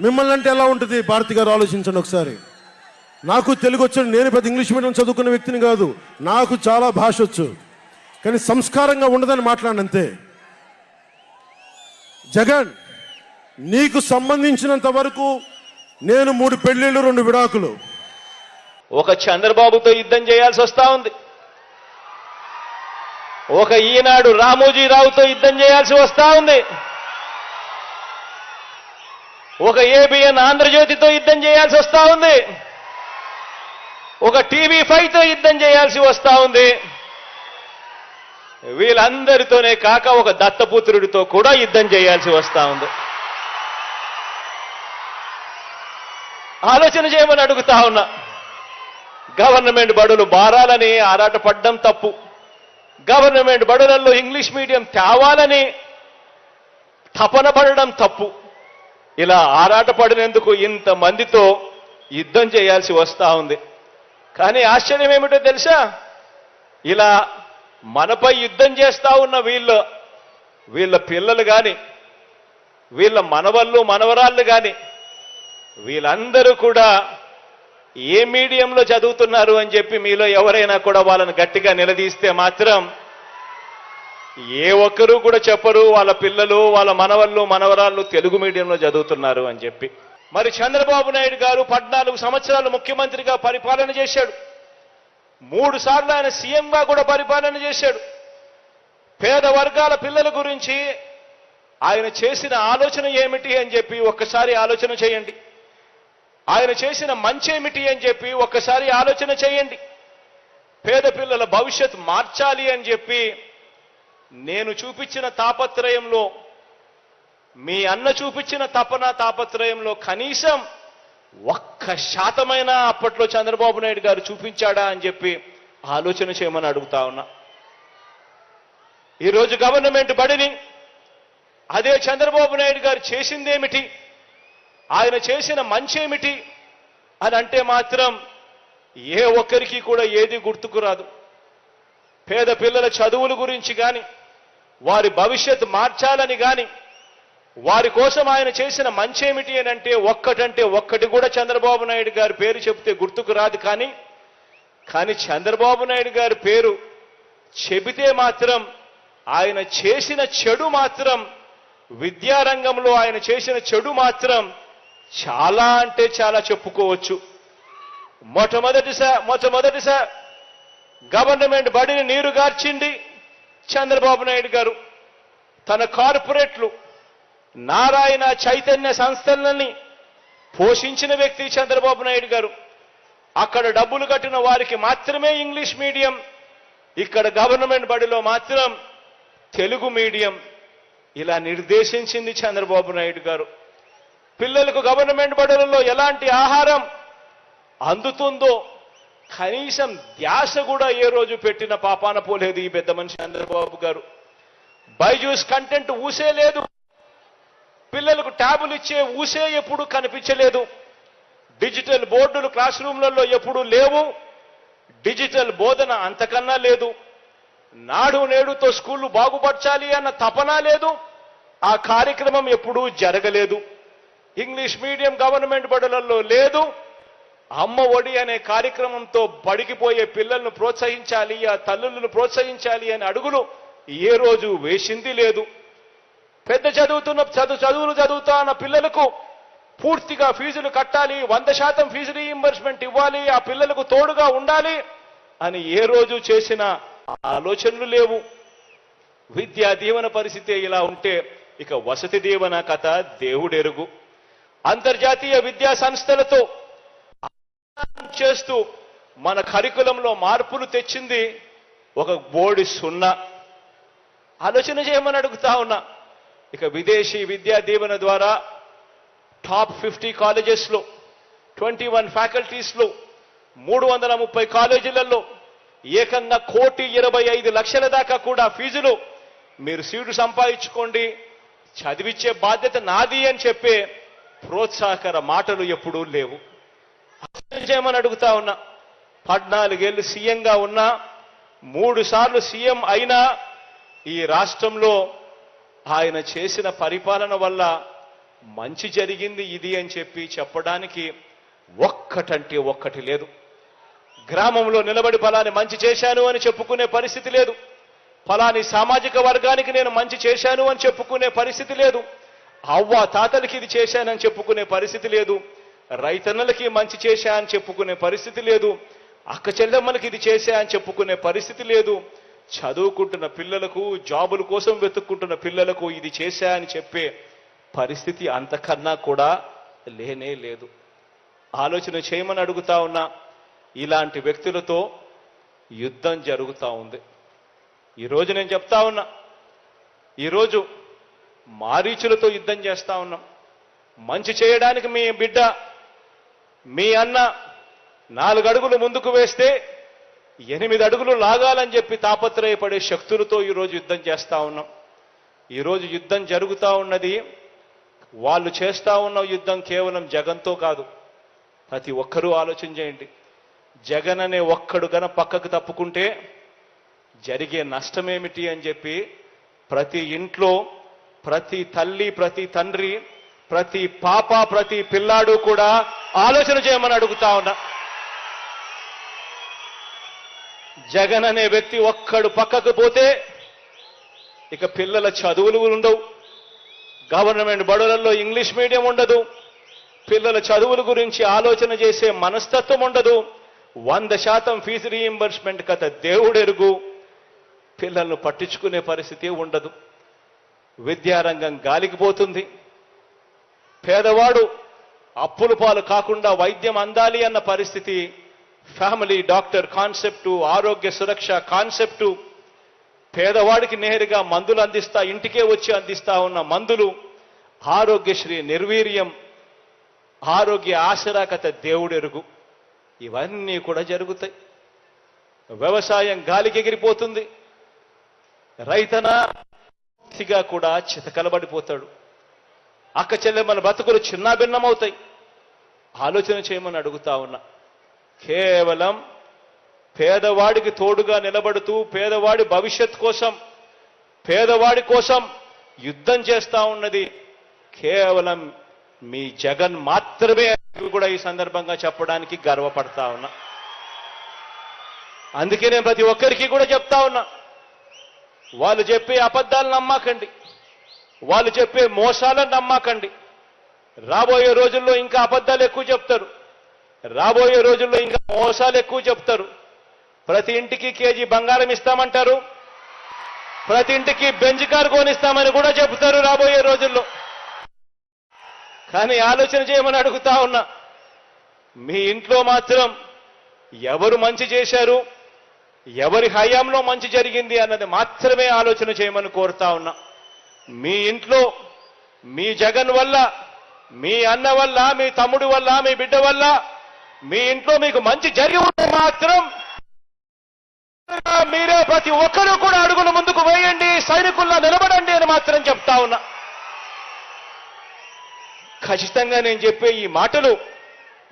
మిమ్మల్ని అంటే ఎలా ఉంటుంది? భారతి గారు ఆలోచించండి ఒకసారి. నాకు తెలుగు వచ్చాను నేను పెద్ద ఇంగ్లీష్ మీడియం చదువుకున్న వ్యక్తిని కాదు. నాకు చాలా భాష వచ్చు. కానీ సంస్కారంగా ఉండదని మాట్లాడినంతే జగన్ నీకు సంబంధించినంత వరకు నేను మూడు పెళ్ళిళ్ళు రెండు విడాకులు. ఒక చంద్రబాబుతో యుద్ధం చేయాల్సి వస్తా ఉంది. ఒక ఈనాడు రామోజీరావుతో యుద్ధం చేయాల్సి వస్తా ఉంది. ఒక ఏబిఎన్ ఆంధ్రజ్యోతితో యుద్ధం చేయాల్సి వస్తా ఉంది. ఒక టీవీ ఫైవ్తో యుద్ధం చేయాల్సి వస్తా ఉంది. వీళ్ళందరితోనే కాక ఒక దత్తపుత్రుడితో కూడా యుద్ధం చేయాల్సి వస్తా ఉంది. ఆలోచన చేయమని అడుగుతా ఉన్నా. గవర్నమెంట్ బడులు మారాలని ఆరాటపడ్డం తప్పు. గవర్నమెంట్ బడులలో ఇంగ్లీష్ మీడియం తేవాలని తపన పడడం తప్పు. ఇలా ఆరాటపడినందుకు ఇంతమందితో యుద్ధం చేయాల్సి వస్తా ఉంది. కానీ ఆశ్చర్యం ఏమిటో తెలుసా? ఇలా మనపై యుద్ధం చేస్తా ఉన్న వీళ్ళు వీళ్ళ పిల్లలు కానీ వీళ్ళ మనవళ్ళు మనవరాళ్ళు కానీ వీళ్ళందరూ కూడా ఏ మీడియంలో చదువుతున్నారు అని చెప్పి మీలో ఎవరైనా కూడా వాళ్ళని గట్టిగా నిలదీస్తే మాత్రం ఏ ఒక్కరూ కూడా చెప్పరు వాళ్ళ పిల్లలు వాళ్ళ మనవళ్ళు మనవరాళ్ళు తెలుగు మీడియంలో చదువుతున్నారు అని చెప్పి. మరి చంద్రబాబు నాయుడు గారు పద్నాలుగు సంవత్సరాలు ముఖ్యమంత్రిగా పరిపాలన చేశాడు. మూడు సార్లు ఆయన సీఎంగా కూడా పరిపాలన చేశాడు. పేద వర్గాల పిల్లల గురించి ఆయన చేసిన ఆలోచన ఏమిటి అని చెప్పి ఒక్కసారి ఆలోచన చేయండి. ఆయన చేసిన మంచి ఏమిటి అని చెప్పి ఒక్కసారి ఆలోచన చేయండి. పేద పిల్లల భవిష్యత్ మార్చాలి అని చెప్పి నేను చూపించిన తాపత్రయంలో మీ అన్న చూపించిన తపన తాపత్రయంలో కనీసం ఒక్క శాతమైనా అప్పట్లో చంద్రబాబు నాయుడు గారు చూపించాడా అని చెప్పి ఆలోచన చేయమని అడుగుతా ఉన్నా. ఈరోజు గవర్నమెంట్ బడిని అదే చంద్రబాబు నాయుడు గారు చేసిందేమిటి ఆయన చేసిన మంచేమిటి అని అంటే మాత్రం ఏ ఒక్కరికి కూడా ఏది గుర్తుకు రాదు. పేద పిల్లల చదువుల గురించి కానీ వారి భవిష్యత్ మార్చాలని కానీ వారి కోసం ఆయన చేసిన మంచేమిటి అని అంటే ఒక్కటంటే ఒక్కటి కూడా చంద్రబాబు నాయుడు గారి పేరు చెబితే గుర్తుకు రాదు కానీ కానీ చంద్రబాబు నాయుడు గారి పేరు చెబితే మాత్రం ఆయన చేసిన చెడు మాత్రం విద్యారంగంలో ఆయన చేసిన చెడు మాత్రం చాలా అంటే చాలా చెప్పుకోవచ్చు. మొట్టమొదటిసారి మొట్టమొదటిసారి గవర్నమెంట్ బడిని నీరు గార్చింది. చంద్రబాబు నాయుడు గారు తన కార్పొరేట్లు నారాయణ చైతన్య సంస్థలని పోషించిన వ్యక్తి చంద్రబాబు నాయుడు గారు. అక్కడ డబ్బులు కట్టిన వారికి మాత్రమే ఇంగ్లీష్ మీడియం ఇక్కడ గవర్నమెంట్ బడిలో మాత్రం తెలుగు మీడియం ఇలా నిర్దేశించింది చంద్రబాబు నాయుడు గారు. పిల్లలకు గవర్నమెంట్ బడులలో ఎలాంటి ఆహారం అందుతుందో కనీసం ధ్యాస కూడా ఏ రోజు పెట్టిన పాపాన పోలేదు ఈ పెద్ద మనిషి చంద్రబాబు గారు. బైజూస్ కంటెంట్ ఊసే లేదు. పిల్లలకు ట్యాబులు ఇచ్చే ఊసే ఎప్పుడు కనిపించలేదు. డిజిటల్ బోర్డులు క్లాస్ రూమ్లలో ఎప్పుడూ లేవు. డిజిటల్ బోధన అంతకన్నా లేదు. నాడు నేడుతో స్కూళ్ళు బాగుపరచాలి అన్న తపన లేదు. ఆ కార్యక్రమం ఎప్పుడూ జరగలేదు. ఇంగ్లీష్ మీడియం గవర్నమెంట్ బడులలో లేదు. అమ్మ ఒడి అనే కార్యక్రమంతో బడికిపోయే పిల్లలను ప్రోత్సహించాలి ఆ తల్లులను ప్రోత్సహించాలి అనే అడుగులు ఏ రోజు వేసింది లేదు. పెద్ద చదువుతున్న చదువు చదువులు చదువుతా అన్న పిల్లలకు పూర్తిగా ఫీజులు కట్టాలి వంద శాతం ఫీజు రీఇంబర్స్మెంట్ ఇవ్వాలి ఆ పిల్లలకు తోడుగా ఉండాలి అని ఏ రోజు చేసిన ఆలోచనలు లేవు. విద్యా దీవెన పరిస్థితి ఇలా ఉంటే ఇక వసతి దీవెన కథ దేవుడెరుగు. అంతర్జాతీయ విద్యా సంస్థలతో చేస్తూ మన కరికులంలో మార్పులు తెచ్చింది ఒక బోడి సున్నా. ఆలోచన చేయమని అడుగుతా ఉన్నా. ఇక విదేశీ విద్యా దీవెన ద్వారా టాప్ ఫిఫ్టీ కాలేజెస్లో ట్వంటీ వన్ ఫ్యాకల్టీస్లో మూడు వందల ముప్పై కాలేజీలలో ఏకంగా కోటి ఇరవై ఐదు లక్షల దాకా కూడా ఫీజులు మీరు సీటు సంపాదించుకోండి చదివించే బాధ్యత నాది అని చెప్పే ప్రోత్సాహకర మాటలు ఎప్పుడూ లేవు. చేయమని అడుగుతా ఉన్నా? పద్నాలుగేళ్ళు సీఎంగా ఉన్నా మూడు సార్లు సీఎం అయినా ఈ రాష్ట్రంలో ఆయన చేసిన పరిపాలన వల్ల మంచి జరిగింది ఇది అని చెప్పి చెప్పడానికి ఒక్కటంటే ఒక్కటి లేదు. గ్రామంలో నిలబడి ఫలాని మంచి చేశాను అని చెప్పుకునే పరిస్థితి లేదు. ఫలాని సామాజిక వర్గానికి నేను మంచి చేశాను అని చెప్పుకునే పరిస్థితి లేదు. అవ్వ తాతలకి ఇది చేశానని చెప్పుకునే పరిస్థితి లేదు. రైతన్నలకి మంచి చేశా అని చెప్పుకునే పరిస్థితి లేదు. అక్క చెల్లెమ్మలకి ఇది చేశా అని చెప్పుకునే పరిస్థితి లేదు. చదువుకుంటున్న పిల్లలకు జాబుల కోసం వెతుక్కుంటున్న పిల్లలకు ఇది చేశా అని చెప్పే పరిస్థితి అంతకన్నా కూడా లేనే లేదు. ఆలోచన చేయమని అడుగుతా ఉన్నా ఇలాంటి వ్యక్తులతో యుద్ధం జరుగుతూ ఉంది. ఈరోజు నేను చెప్తా ఉన్నా ఈరోజు మారీచులతో యుద్ధం చేస్తా ఉన్నాం. మంచి చేయడానికి మీ బిడ్డ మీ అన్న నాలుగు అడుగులు ముందుకు వేస్తే ఎనిమిది అడుగులు లాగాలని చెప్పి తాపత్రయపడే శక్తులతో ఈరోజు యుద్ధం చేస్తా ఉన్నాం. ఈరోజు యుద్ధం జరుగుతూ ఉన్నది. వాళ్ళు చేస్తా ఉన్న యుద్ధం కేవలం జగన్తో కాదు. ప్రతి ఒక్కరూ ఆలోచన చేయండి. జగన్ అనే ఒక్కడు గన పక్కకు తప్పుకుంటే జరిగే నష్టమేమిటి అని చెప్పి ప్రతి ఇంట్లో ప్రతి తల్లి ప్రతి తండ్రి ప్రతి పాప ప్రతి పిల్లాడు కూడా ఆలోచన చేయమని అడుగుతా ఉన్నా. జగన్ అనే వ్యక్తి ఒక్కడు పక్కకు పోతే ఇక పిల్లల చదువులు ఉండవు. గవర్నమెంట్ బడులలో ఇంగ్లీష్ మీడియం ఉండదు. పిల్లల చదువుల గురించి ఆలోచన చేసే మనస్తత్వం ఉండదు. వంద శాతం ఫీజు రీఎంబర్స్మెంట్ కథ దేవుడెరుగు. పిల్లలను పట్టించుకునే పరిస్థితి ఉండదు. విద్యారంగం గాలికి పోతుంది. పేదవాడు అప్పుల పాలు కాకుండా వైద్యం అందాలి అన్న పరిస్థితి ఫ్యామిలీ డాక్టర్ కాన్సెప్టు ఆరోగ్య సురక్ష కాన్సెప్టు పేదవాడికి నేరుగా మందులు అందిస్తా ఇంటికే వచ్చి అందిస్తా ఉన్న మందులు ఆరోగ్యశ్రీ నిర్వీర్యం ఆరోగ్య ఆశరాకత దేవుడెరుగు. ఇవన్నీ కూడా జరుగుతాయి. వ్యవసాయం గాలికి ఎగిరిపోతుంది. రైతన కూడా చితకలబడిపోతాడు. అక్క చెల్లెమ్మల బతుకులు చిన్నాభిన్నమవుతాయి. ఆలోచన చేయమని అడుగుతా ఉన్నా. కేవలం పేదవాడికి తోడుగా నిలబడుతూ పేదవాడి భవిష్యత్ కోసం పేదవాడి కోసం యుద్ధం చేస్తా ఉన్నది. కేవలం మీ జగన్ మాత్రమే కూడా ఈ సందర్భంగా చెప్పడానికి గర్వపడతా ఉన్నా. అందుకే నేను ప్రతి ఒక్కరికి కూడా చెప్తా ఉన్నా. వాళ్ళు చెప్పే అబద్ధాలు నమ్మకండి. వాళ్ళు చెప్పే మోసాలను నమ్మకండి. రాబోయే రోజుల్లో ఇంకా అబద్ధాలు ఎక్కువ చెప్తారు. రాబోయే రోజుల్లో ఇంకా మోసాలు ఎక్కువ చెప్తారు. ప్రతి ఇంటికి కేజీ బంగారం ఇస్తామంటారు. ప్రతి ఇంటికి బెంజ్ కార్ కొనిస్తామని కూడా చెబుతారు రాబోయే రోజుల్లో. కానీ ఆలోచన చేయమని అడుగుతా ఉన్నా మీ ఇంట్లో మాత్రం ఎవరు మంచి చేశారు ఎవరి హయాంలో మంచి జరిగింది అన్నది మాత్రమే ఆలోచన చేయమని కోరుతా ఉన్నా. మీ ఇంట్లో మీ జగన్ వల్ల మీ అన్న వల్ల మీ తమ్ముడి వల్ల మీ బిడ్డ వల్ల మీ ఇంట్లో మీకు మంచి జరిగి ఉంటే మాత్రం మీరే ప్రతి ఒక్కరూ కూడా అడుగులు ముందుకు వేయండి సైనికుల్లా నిలబడండి అని మాత్రం చెప్తా ఉన్నా. ఖచ్చితంగా నేను చెప్పే ఈ మాటలు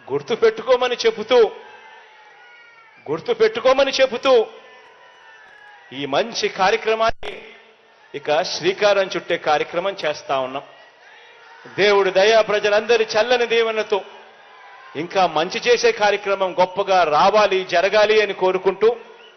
గుర్తు పెట్టుకోమని చెబుతూ గుర్తు పెట్టుకోమని చెబుతూ ఈ మంచి కార్యక్రమాన్ని ఇక శ్రీకారం చుట్టే కార్యక్రమం చేస్తా ఉన్నాం. దేవుడు దయా ప్రజలందరి చల్లని దీవెనతో ఇంకా మంచి చేసే కార్యక్రమం గొప్పగా రావాలి జరగాలి అని కోరుకుంటూ